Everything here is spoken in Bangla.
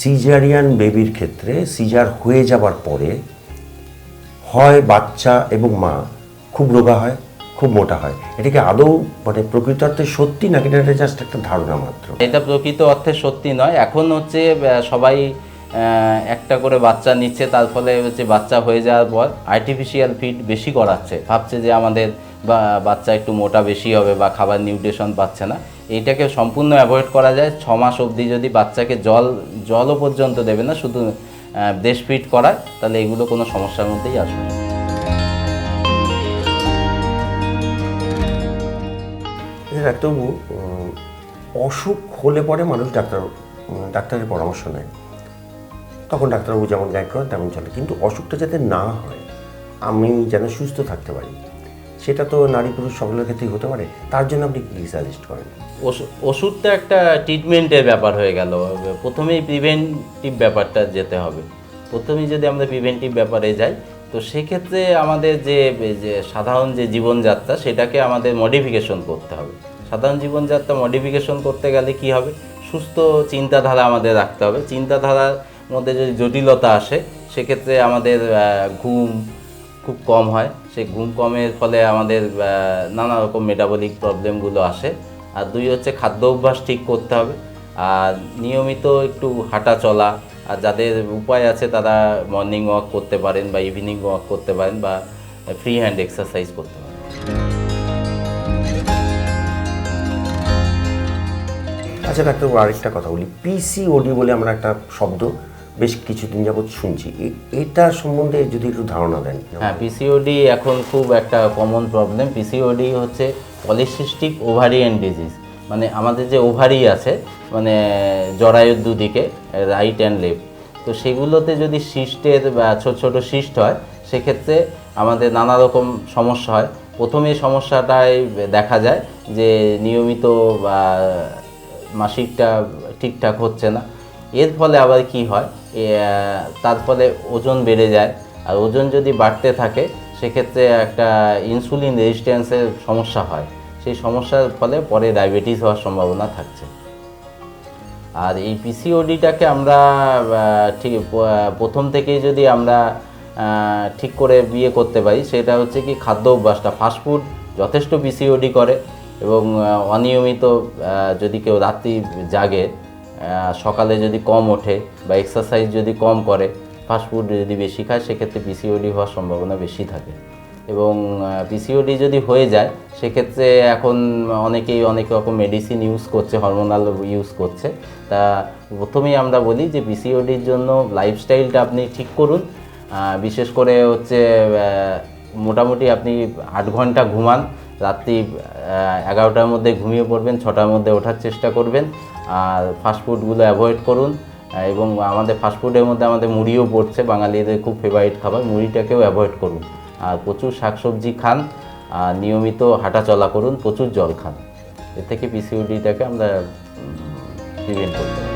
সিজারিয়ান বেবির ক্ষেত্রে সিজার হয়ে যাবার পরে হয় বাচ্চা এবং মা, খুব রোগা হয়, খুব মোটা হয়। এটাকে আদৌ মানে প্রকৃত অর্থে সত্যি নাকি এটা জাস্ট একটা ধারণা মাত্র? এটা প্রকৃত অর্থে সত্যি নয়। এখন হচ্ছে সবাই একটা করে বাচ্চা নিচ্ছে, তার ফলে হচ্ছে বাচ্চা হয়ে যাওয়ার পর আর্টিফিশিয়াল ফিড বেশি করাচ্ছে ভাবছে যে আমাদের বা, বাচ্চা একটু মোটা বেশি হবে বা খাবার নিউট্রিশন পাচ্ছে না। এইটাকে সম্পূর্ণ অ্যাভয়েড করা যায়। ছ মাস অবধি যদি বাচ্চাকে জল, জলও পর্যন্ত দেবে না, শুধু দেশ ফিট করায়, তাহলে এগুলো কোনো সমস্যার মধ্যেই আসবে না। ডাক্তারবাবু অসুখ হলে পরে মানুষ ডাক্তার, ডাক্তারের পরামর্শ নেয়। তখন ডাক্তারবাবু যেমন গাইড করেন, তেমন চলে। কিন্তু অসুখটা যাতে না হয়, আমি যেন সুস্থ থাকতে পারি। সেটা তো নারী পুরুষ সকলের ক্ষেত্রেই হতে পারে। তার জন্য আপনি কী সাজেস্ট করেন? ওষুধ ওষুধটা একটা ট্রিটমেন্টের ব্যাপার হয়ে গেল। প্রথমেই প্রিভেন্টিভ ব্যাপারটা যেতে হবে। প্রথমেই যদি আমরা প্রিভেন্টিভ ব্যাপারে যাই, তো সেক্ষেত্রে আমাদের যে যে সাধারণ যে জীবনযাত্রা, সেটাকে আমাদের মডিফিকেশন করতে হবে। সাধারণ জীবনযাত্রা মডিফিকেশন করতে গেলে কি হবে? সুস্থ চিন্তাধারা আমাদের রাখতে হবে। চিন্তাধারার মধ্যে যদি জটিলতা আসে, সেক্ষেত্রে আমাদের ঘুম খুব কম হয়। সেই ঘুম কমের ফলে আমাদের নানা রকম মেটাবলিক প্রবলেমগুলো আসে। আর দুই হচ্ছে খাদ্য অভ্যাস ঠিক করতে হবে। আর নিয়মিত একটু হাঁটা চলা, আর যাদের উপায় আছে তারা মর্নিং ওয়াক করতে পারেন বা ইভিনিং ওয়াক করতে পারেন বা ফ্রি হ্যান্ড এক্সারসাইজ করতে পারেন। আচ্ছা ডাক্তারবাবু, আরেকটা কথা বলি। পিসিওডি বলে আমরা একটা শব্দ বেশ কিছুদিন যাবৎ শুনছি। এটা সম্বন্ধে যদি একটু ধারণা দেন। হ্যাঁ পিসিওডি এখন খুব একটা কমন প্রবলেম পিসিওডি হচ্ছে পলিসিস্টিক ওভারিয়ান ডিজিজ মানে আমাদের যে ওভারি আছে মানে জরায়ুর দুদিকে রাইট অ্যান্ড লেফট তো সেগুলোতে যদি সিস্টের বা ছোট ছোট সিস্ট হয়, সেক্ষেত্রে আমাদের নানা রকম সমস্যা হয়। প্রথমে সমস্যাটাই দেখা যায় যে নিয়মিত বা মাসিকটা ঠিকঠাক হচ্ছে না। এর ফলে আবার কি হয়? তার ফলে ওজন বেড়ে যায়। আর ওজন যদি বাড়তে থাকে, সেক্ষেত্রে একটা ইনসুলিন রেজিস্ট্যান্সের সমস্যা হয়। সেই সমস্যার ফলে পরে ডায়াবেটিস হওয়ার সম্ভাবনা থাকছে। আর এই পিসিওডিটাকে আমরা ঠিক প্রথম থেকেই যদি আমরা ঠিক করে বিয়ে করতে পারি, সেটা হচ্ছে কি খাদ্য অভ্যাসটা। ফাস্টফুড যথেষ্ট পিসিওডি করে এবং অনিয়মিত যদি কেউ রাত্রি জাগে সকালে যদি কম ওঠে বা এক্সারসাইজ যদি কম করে ফাস্টফুড যদি বেশি খায়, সেক্ষেত্রে পিসিওডি হওয়ার সম্ভাবনা বেশি থাকে। এবং পিসিওডি যদি হয়ে যায়, সেক্ষেত্রে এখন অনেকেই অনেক রকম মেডিসিন ইউজ করছে হরমোনাল ইউজ করছে। তা প্রথমেই আমরা বলি যে পিসিওডির জন্য লাইফস্টাইলটা আপনি ঠিক করুন। বিশেষ করে হচ্ছে মোটামুটি আপনি আট ঘণ্টা ঘুমান। রাত্রি এগারোটার মধ্যে ঘুমিয়ে পড়বেন, ছটার মধ্যে ওঠার চেষ্টা করবেন। আর ফাস্টফুডগুলো অ্যাভয়েড করুন। এবং আমাদের ফাস্টফুডের মধ্যে আমাদের মুড়িও পড়ছে। বাঙালিদের খুব ফেভারিট খাবার। মুড়িটাকেও অ্যাভয়েড করুন। আর প্রচুর শাকসবজি খান। আর নিয়মিত হাঁটাচলা করুন। প্রচুর জল খান। এর থেকে পিসিওডিটাকে আমরা প্রিভেন্ট করতে